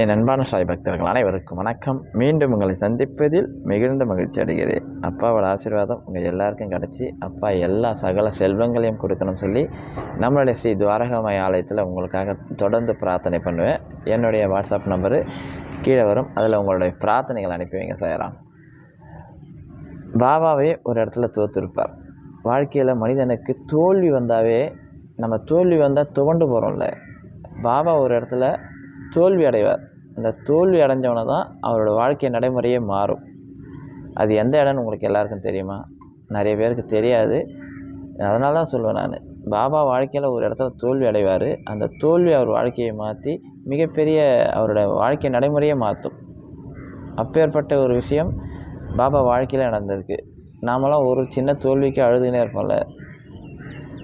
என் அன்பான சாய் பக்தர்கள் அனைவருக்கும் வணக்கம். மீண்டும் உங்களை சந்திப்பதில் மிகுந்த மகிழ்ச்சி அடைகிறேன். அப்பாவோட ஆசீர்வாதம் உங்கள் எல்லாருக்கும் கிடச்சி அப்பா எல்லா சகல செல்வங்களையும் கொடுக்கணும்னு சொல்லி நம்மளுடைய ஸ்ரீ துவாரகமய ஆலயத்தில் உங்களுக்காக தொடர்ந்து பிரார்த்தனை பண்ணுவேன். என்னுடைய வாட்ஸ்அப் நம்பரு கீழே வரும். அதில் உங்களுடைய பிரார்த்தனைகள் அனுப்பி வைங்க சாயராம் பாபாவே ஒரு இடத்துல தோற்றுருப்பார் வாழ்க்கையில் மனிதனுக்கு தோல்வி வந்தாவே நம்ம தோல்வி வந்தால் துவண்டு போகிறோம்ல பாபா ஒரு இடத்துல தோல்வி அடைவார் அந்த தோல்வி அடைஞ்சவனை தான் அவரோட வாழ்க்கை நடைமுறையே மாறும். அது எந்த இடம்னு உங்களுக்கு எல்லாருக்கும் தெரியுமா? நிறைய பேருக்கு தெரியாது. அதனால தான் சொல்லுவேன் நான். பாபா வாழ்க்கையில் ஒரு இடத்துல தோல்வி அடைவார் அந்த தோல்வி அவர் வாழ்க்கையை மாற்றி மிகப்பெரிய அவரோட வாழ்க்கை நடைமுறையே மாற்றும் அப்பேற்பட்ட ஒரு விஷயம் பாபா வாழ்க்கையில் நடந்திருக்கு. நாமெல்லாம் ஒரு சின்ன தோல்விக்கு அழுதுனே இருப்போம்ல.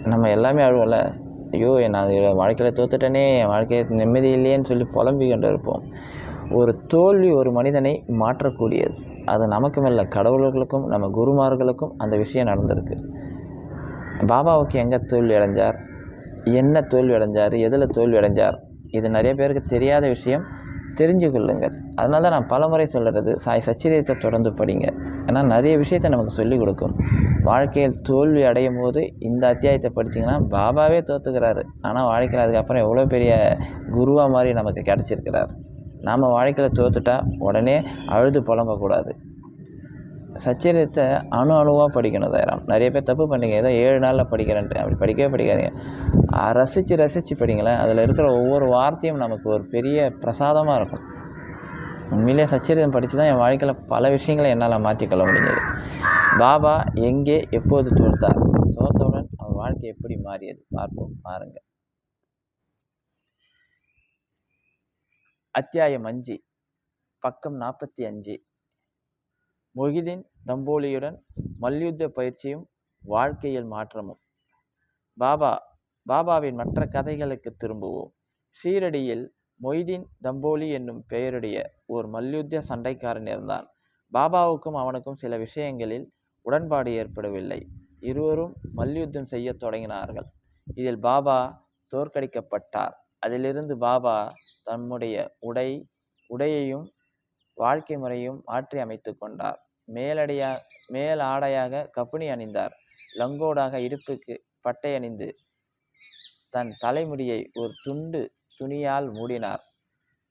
நம்ம எல்லாமே அழுவோம்ல. ஐயோ நான் இதில் வாழ்க்கையில் தோத்துட்டேனே என் வாழ்க்கையை நிம்மதி இல்லையேன்னு சொல்லி புலம்பி கொண்டு இருப்போம் ஒரு தோல்வி ஒரு மனிதனை மாற்றக்கூடியது. அது நமக்கும் இல்லை கடவுள்களுக்கும் நம்ம குருமார்களுக்கும் அந்த விஷயம் நடந்திருக்கு. பாபாவுக்கு எங்கே தோல்வி அடைஞ்சார்? என்ன தோல்வி அடைஞ்சார்? எதில் தோல்வி அடைஞ்சார்? இது நிறைய பேருக்கு தெரியாத விஷயம். தெரிஞ்சு கொள்ளுங்கள். அதனால தான் நான் பலமுறை சொல்கிறது சாய் சச்சிதயத்தை தொடர்ந்து படிங்க. ஏன்னா நிறைய விஷயத்தை நமக்கு சொல்லிக் கொடுக்கும். வாழ்க்கையில் தோல்வி அடையும் போது இந்த அத்தியாயத்தை படிச்சிங்கன்னா பாபாவே தோற்றுக்கிறாரு ஆனால் வாழ்க்கையில் அதுக்கப்புறம் எவ்வளோ பெரிய குருவாக மாதிரி நமக்கு கிடச்சிருக்கிறார். நாம் வாழ்க்கையில் தோத்துட்டா உடனே அழுது புலம்பக்கூடாது. சச்சரித்தை அணு அணுவாக படிக்கணும் தயாராம். நிறைய பேர் தப்பு பண்ணிங்க. ஏதோ ஏழு நாளில் படிக்கிறேன்ட்டு. அப்படி படிக்கவே படிக்காதீங்க. ரசித்து ரசித்து படிங்களேன். அதில் இருக்கிற ஒவ்வொரு வார்த்தையும் நமக்கு ஒரு பெரிய பிரசாதமாக இருக்கும். உண்மையிலே சச்சரிதம் படித்து தான் என் வாழ்க்கையில் பல விஷயங்களை என்னால் மாற்றிக்கொள்ள முடிஞ்சது. பாபா எங்கே எப்போது தோற்றார்? தோற்றவுடன் அவர் வாழ்க்கை எப்படி மாறியது? பார்ப்போம். பாருங்கள் அத்தியாயம் அஞ்சு. பக்கம் நாற்பத்தி அஞ்சு. மொஹிதீன் தம்போலியுடன் மல்யுத்த பயிற்சியும் வாழ்க்கையில் மாற்றமும். பாபா பாபாவின் மற்ற கதைகளுக்கு திரும்புவோம். ஷீரடியில் மொய்தீன் தம்போலி என்னும் பெயருடைய ஓர் மல்யுத்த சண்டைக்காரன் இருந்தான். பாபாவுக்கும் அவனுக்கும் சில விஷயங்களில் உடன்பாடு ஏற்படவில்லை. இருவரும் மல்யுத்தம் செய்யத் தொடங்கினார்கள். இதில் பாபா தோற்கடிக்கப்பட்டார். அதிலிருந்து பாபா தம்முடைய உடை உடையையும் வாழ்க்கை முறையும் மாற்றி அமைத்து கொண்டார். மேலடையா மேல் ஆடையாக கப்புனி அணிந்தார். லங்கோடாக இடுப்புக்கு பட்டை அணிந்து தன் தலைமுடியை ஒரு துண்டு துணியால் மூடினார்.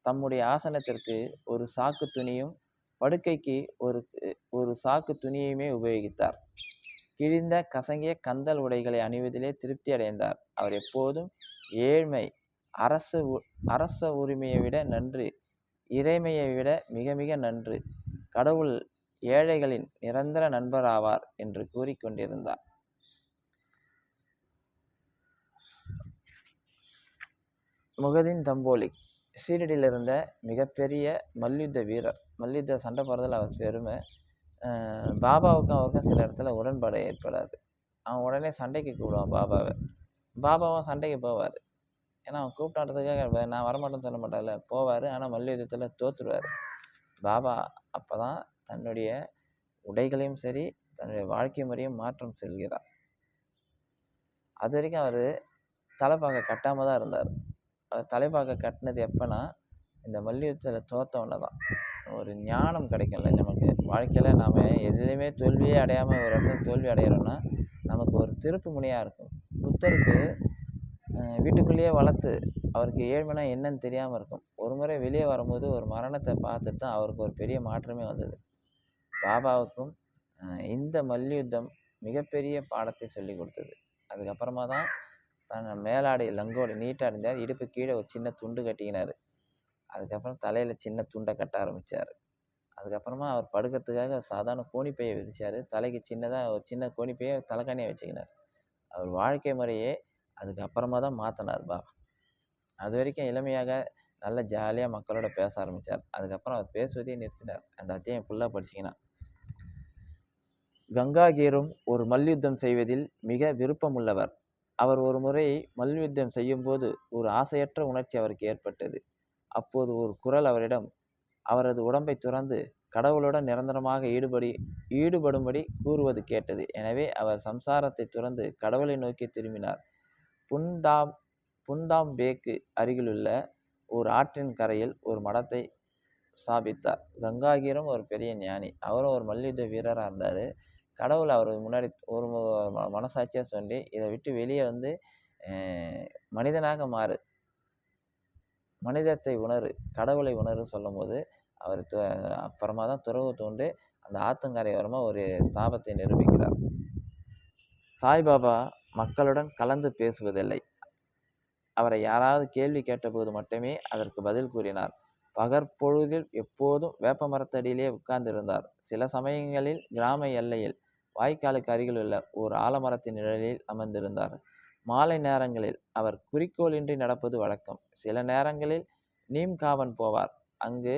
தம்முடைய ஆசனத்திற்கு ஒரு சாக்கு துணியும் படுக்கைக்கு ஒரு ஒரு சாக்கு துணியுமே உபயோகித்தார். கிழிந்த கசங்கிய கந்தல் உடைகளை அணிவதிலே திருப்தி அடைந்தார். அவர் எப்போதும் ஏழ்மை அரசு அரச உரிமையை விட நன்று இறைமையை விட மிக மிக நன்று. கடவுள் ஏழைகளின் நிரந்தர நண்பராவார் என்று கூறிக்கொண்டிருந்தார் முகதீன் தம்போலிக் ஷீரடியில் இருந்த மிகப்பெரிய மல்யுத்த வீரர் மல்யுத்த சண்டை போடுறதில் அவர் பெருமை. பாபாவுக்கும் அவருக்கும் சில இடத்துல உடன்பாடு ஏற்படாது. அவன் உடனே சண்டைக்கு கூடுவான் பாபாவை. பாபாவும் சண்டைக்கு போவார். ஏன்னா அவன் கூப்பிட்டான்றதுக்காக நான் வரமாட்டேன்னு சொல்ல மாட்டான்ல. போவார். ஆனால் மல்யுத்தத்தில் தோற்றுருவார் பாபா அப்போ தான் தன்னுடைய உடைகளையும் சரி தன்னுடைய வாழ்க்கை முறையும் மாற்றம் செல்கிறார் அது வரைக்கும் அவர் தலைப்பாக கட்டாமல் தான் இருந்தார். அவர் தலைப்பாக கட்டினது எப்போனா இந்த மல்யுத்தத்தில் தோத்தவொன்னே தான். ஒரு ஞானம் கிடைக்கும்ல நமக்கு. வாழ்க்கையில் நாம் எதுலேயுமே தோல்வியே அடையாமல் ஒரு இடத்துல தோல்வி அடையிறோன்னா நமக்கு ஒரு திருப்பு முனையாக இருக்கும். புத்தருக்கு வீட்டுக்குள்ளேயே வளர்த்து அவருக்கு ஏழ்மைனா என்னன்னு தெரியாமல் இருக்கும். ஒரு முறை வெளியே வரும்போது ஒரு மரணத்தை பார்த்துட்டு தான் அவருக்கு ஒரு பெரிய மாற்றமே வந்தது. பாபாவுக்கும் இந்த மல்யுத்தம் மிகப்பெரிய பாடத்தை சொல்லி கொடுத்தது. அதுக்கப்புறமா தான் தன் மேலாடை லங்கோடு நீட்டாக இருந்தார். இடுப்பு கீழே ஒரு சின்ன துண்டு கட்டிக்கினார். அதுக்கப்புறம் தலையில் சின்ன துண்டை கட்ட ஆரம்பித்தார் அதுக்கப்புறமா அவர் படுக்கிறதுக்காக சாதாரண கோணிப்பையை விரிச்சார். தலைக்கு சின்னதாக ஒரு சின்ன கோணிப்பையை தலைக்காணியாக வச்சுக்கினார். அவர் வாழ்க்கை முறையே அதுக்கப்புறமா தான் மாற்றினார் அது வரைக்கும் இளமையாக நல்ல ஜாலியாக மக்களோட பேச ஆரம்பித்தார் அதுக்கப்புறம் அவர் பேசுவதையே நிறுத்தினார் அந்த அத்தியாயம் ஃபுல்லாக படிச்சிங்கன்னா. கங்காகீரும் ஒரு மல்யுத்தம் செய்வதில் மிக விருப்பமுள்ளவர். அவர் ஒரு முறை மல்யுத்தம் செய்யும்போது ஒரு ஆசையற்ற உணர்ச்சி அவருக்கு ஏற்பட்டது. அப்போது ஒரு குரல் அவரிடம் அவரது உடம்பை துறந்து கடவுளுடன் நிரந்தரமாக ஈடுபடி ஈடுபடும்படி கூறுவது கேட்டது எனவே அவர் சம்சாரத்தை துறந்து கடவுளை நோக்கி திரும்பினார். புந்தாம் புந்தாம்பேக்கு அருகிலுள்ள ஒரு ஆற்றின் கரையில் ஒரு மடத்தை ஸ்தாபித்தார். கங்காகீரம் ஒரு பெரிய ஞானி. அவரும் ஒரு மல்யுத்த வீரராக இருந்தார். கடவுள் அவர் முன்னாடி ஒரு மனசாட்சியாக சொல்லி இதை விட்டு வெளியே வந்து மனிதனாக மாறு. மனிதத்தை உணரு கடவுளை உணரு சொல்லும்போது அவர் அப்புறமா தான் துறவு தோண்டு அந்த ஆத்தங்கரையோரமாக ஒரு ஸ்தாபத்தை நிரூபிக்கிறார். சாய்பாபா மக்களுடன் கலந்து பேசுவதில்லை. அவரை யாராவது கேள்வி கேட்டபோது மட்டுமே அதற்கு பதில் கூறினார். பகற்பொழுதில் எப்போதும் வேப்ப மரத்தடியிலே உட்கார்ந்திருந்தார். சில சமயங்களில் கிராம எல்லையில் வாய்க்காலுக்கு அருகிலுள்ள ஓர் ஆலமரத்தின் நிழலில் அமர்ந்திருந்தார். மாலை நேரங்களில் அவர் குறிக்கோளின்றி நடப்பது வழக்கம். சில நேரங்களில் நீம்காவன் போவார். அங்கு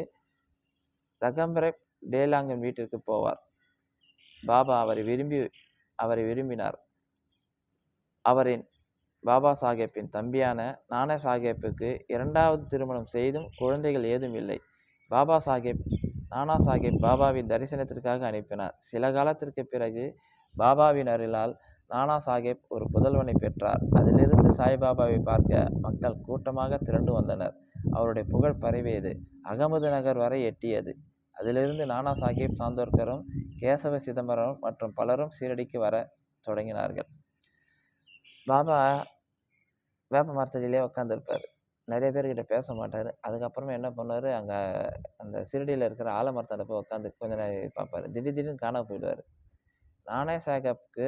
தகம்பரை டேலாங்கன் வீட்டிற்கு போவார். பாபா அவரை விரும்பி அவரை விரும்பினார். அவரின் பாபா சாஹேப்பின் தம்பியான நானா சாஹேப்புக்கு இரண்டாவது திருமணம் செய்தும் குழந்தைகள் ஏதும் இல்லை. பாபா சாஹேப் நானா சாஹேப் பாபாவின் தரிசனத்திற்காக அனுப்பினார். சில காலத்திற்கு பிறகு பாபாவின் அருளால் நானா சாஹேப் ஒரு புதல்வனை பெற்றார். அதிலிருந்து சாய்பாபாவை பார்க்க மக்கள் கூட்டமாக திரண்டு வந்தனர். அவருடைய புகழ் பரவியது. அகமது நகர் வரை எட்டியது. அதிலிருந்து நானா சாஹேப் சாந்தோர்கரும் கேசவ சிதம்பரம் மற்றும் பலரும் சீரடிக்கு வர தொடங்கினார்கள். பாபா வேப்ப மரத்தடியிலே உட்காந்துருப்பார் நிறைய பேர்கிட்ட பேச மாட்டார். அதுக்கப்புறமா என்ன பண்ணுவார் அங்கே அந்த சிறுடியில் இருக்கிற ஆலமரத்தாண்ட போய் உட்காந்து கொஞ்ச நேரம் பார்ப்பார் திடீர் திடீர்னு காணாம போயிடுவார். நானே சாகப்புக்கு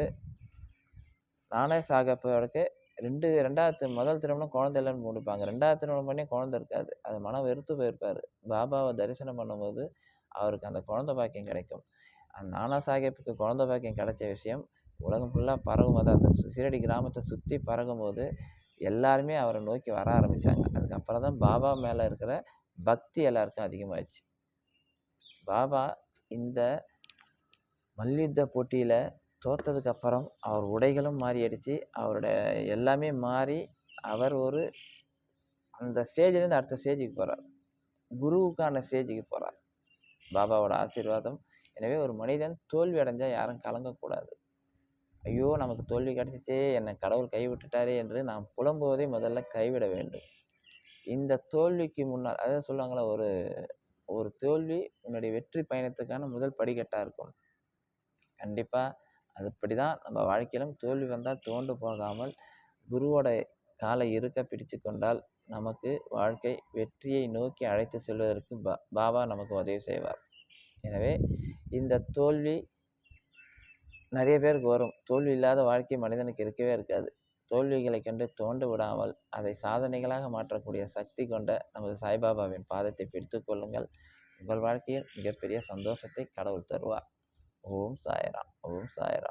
நானே சாகப்போடக்கு ரெண்டு ரெண்டாவது முதல் திருமணம் குழந்தை இல்லைன்னு முடிப்பாங்க. ரெண்டாவது திருமணம் பண்ணி குழந்தை இருக்காது. அது மனம் வெறுத்து போயிருப்பார். பாபாவை தரிசனம் பண்ணும்போது அவருக்கு அந்த குழந்தை பாக்கியம் கிடைக்கும். அந்த நானா சாகிப்புக்கு குழந்தை பாக்கியம் கிடைச்ச விஷயம் உலகம் ஃபுல்லாக பரவும் போது அந்த சீரடி கிராமத்தை சுற்றி பறக்கும் போது எல்லாருமே அவரை நோக்கி வர ஆரம்பித்தாங்க அதுக்கப்புறம் தான் பாபா மேலே இருக்கிற பக்தி எல்லாருக்கும் அதிகமாகிடுச்சு பாபா இந்த மல்யுத்த போட்டியில் தோற்றதுக்கப்புறம் அவர் உடைகளும் மாறிடுச்சு அவருடைய எல்லாமே மாறி அவர் ஒரு அந்த ஸ்டேஜ்லேருந்து அடுத்த ஸ்டேஜுக்கு போகிறார் குருவுக்கான ஸ்டேஜுக்கு போகிறார் பாபாவோட ஆசீர்வாதம். எனவே ஒரு மனிதன் தோல்வி அடைஞ்சால் யாரும் கலங்கக்கூடாது. ஐயோ நமக்கு தோல்வி கிடச்சிச்சே என்னை கடவுள் கைவிட்டுட்டாரே என்று நாம் புலம்புவதை முதல்ல கைவிட வேண்டும். இந்த தோல்விக்கு முன்னால் அதாவது சொல்லுவாங்களா ஒரு ஒரு தோல்வி உன்னுடைய வெற்றி பயணத்துக்கான முதல் படிக்கட்டாக இருக்கும். கண்டிப்பாக அதுபடி தான் நம்ம வாழ்க்கையிலும் தோல்வி வந்தால் தோண்டு போகாமல் குருவோட காலை இருக்க பிடிச்சு கொண்டால் நமக்கு வாழ்க்கை வெற்றியை நோக்கி அழைத்து செல்வதற்கு பா பாபா நமக்கு உதவி செய்வார். எனவே இந்த தோல்வி நிறைய பேருக்கு வரும். தோல்வி இல்லாத வாழ்க்கை மனிதனுக்கு இருக்கவே இருக்காது. தோல்விகளை கண்டு தோண்டு விடாமல் அதை சாதனைகளாக மாற்றக்கூடிய சக்தி கொண்ட நமது சாய்பாபாவின் பாதத்தை பிடித்து கொள்ளுங்கள். உங்கள் வாழ்க்கையில் மிகப்பெரிய சந்தோஷத்தை கடவுள் தருவார். ஓம் சாய்ராம். ஓம் சாய்ராம்.